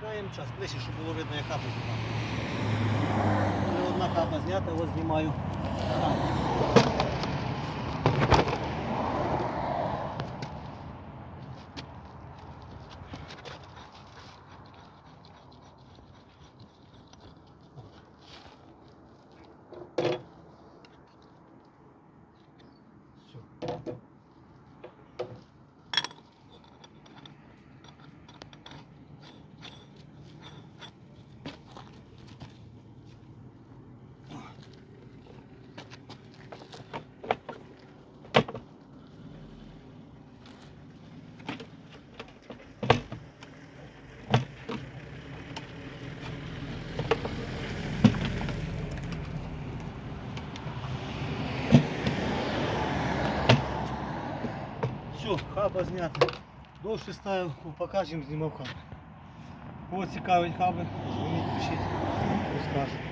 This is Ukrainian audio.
Чекаємо час, ближче, щоб було видно, як знімає. Одна хапа знята, ось знімаю. Все. що, хаба знята. Довше ставив, покажемо, знімав хаб. Кого цікавить хаби, дзвоніть, пишіть, розкажу.